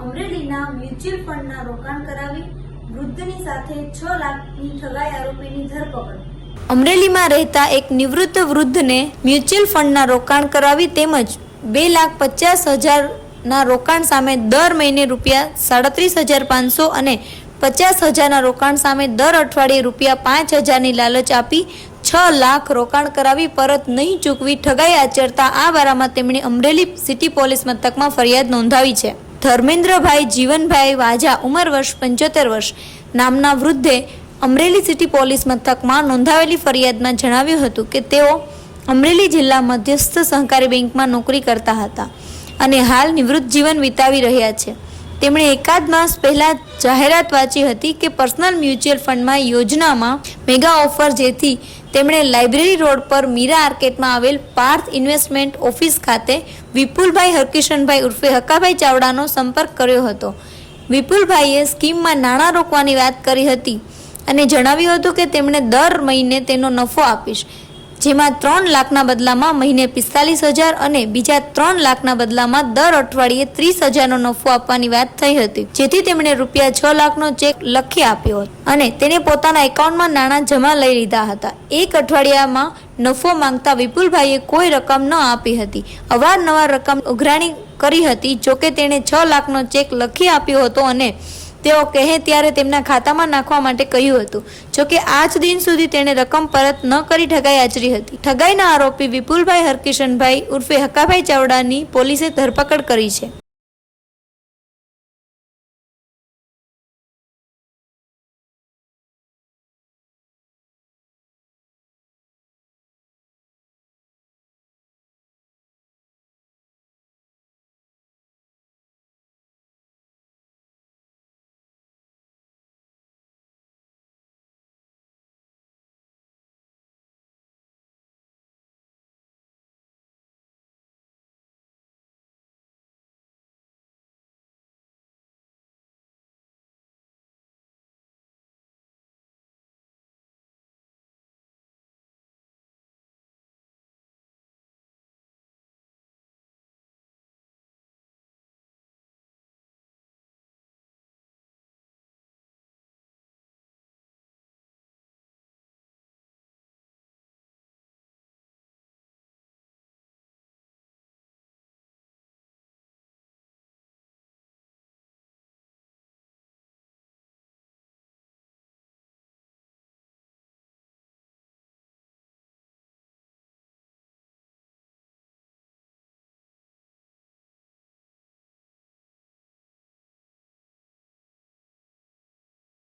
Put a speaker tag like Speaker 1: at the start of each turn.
Speaker 1: અમરેલીના મ્યુચ્યુઅલ ફંડના રોકાણ કરાવી વૃદ્ધની સાથે છ લાખની ઠગાઈ આરોપીની ધરપકડ. અમરેલીમાં રહેતા એક નિવૃત્ત વૃદ્ધને મ્યુચ્યુઅલ ફંડના રોકાણ કરાવી તેમજ બે લાખ પચાસ હજારના રોકાણ સામે દર મહિને રૂપિયા સાડત્રીસ હજાર પાંચસો અને પચાસ હજારના રોકાણ સામે દર અઠવાડિયે રૂપિયા પાંચ હજારની લાલચ આપી છ લાખ રોકાણ કરાવી પરત નહીં ચૂકવી ઠગાઈ આચરતા આ બારામાં તેમણે અમરેલી સિટી પોલીસ મથકમાં ફરિયાદ નોંધાવી છે. ધર્મેન્દ્રભાઈ જીવનભાઈ વાજા, ઉંમર વર્ષ પંચોતેર વર્ષ, નામના વૃદ્ધે અમરેલી સિટી પોલીસ મથકમાં નોંધાવેલી ફરિયાદમાં જણાવ્યું હતું કે તેઓ અમરેલી જિલ્લા મધ્યસ્થ સહકારી બેંકમાં નોકરી કરતા હતા અને હાલ નિવૃત્ત જીવન વિતાવી રહ્યા છે. તેમણે એકાદ માસ પહેલા જાહેરાત વાંચી હતી કે પર્સનલ મ્યુચ્યુઅલ ફંડમાં યોજનામાં મેગા ઓફર જેથી તેમણે લાઇબ્રેરી રોડ પર મીરા આર્કેટમાં આવેલ પાર્થ ઇન્વેસ્ટમેન્ટ ઓફિસ ખાતે વિપુલભાઈ હરકિશનભાઈ ઉર્ફે હકાભાઈ ચાવડાનો સંપર્ક કર્યો હતો. વિપુલભાઈએ સ્કીમમાં નાણાં રોકવાની વાત કરી હતી અને જણાવ્યું હતું કે તેમણે દર મહિને તેનો નફો આપીશ. જેમાં ત્રણ લાખના બદલામાં મહિને પિસ્તાલીસ હજાર અને બીજા ત્રણ લાખના બદલામાં દર અઠવાડિયે ત્રીસ હજારનો નફો આપવાની વાત થઈ હતી. જેથી તેમણે રૂપિયા છ લાખનો ચેક લખી આપ્યો હતો અને તેને પોતાના એકાઉન્ટમાં નાણાં જમા લઈ લીધા હતા. એક અઠવાડિયામાં નફો માંગતા વિપુલભાઈએ કોઈ રકમ ન આપી હતી. અવારનવાર રકમ ઉઘરાણી કરી હતી, જોકે તેણે છ લાખનો ચેક લખી આપ્યો હતો અને તેઓ કહે ત્યારે તેમના ખાતામાં નાખવા માટે કહ્યું હતું જોકે આજ દિન સુધી તેણે રકમ પરત ન કરી ઠગાઈ આચરી હતી. ઠગાઈના આરોપી વિપુલભાઈ હરકિશનભાઈ ઉર્ફે હકાભાઈ ચાવડાની પોલીસે ધરપકડ કરી છે.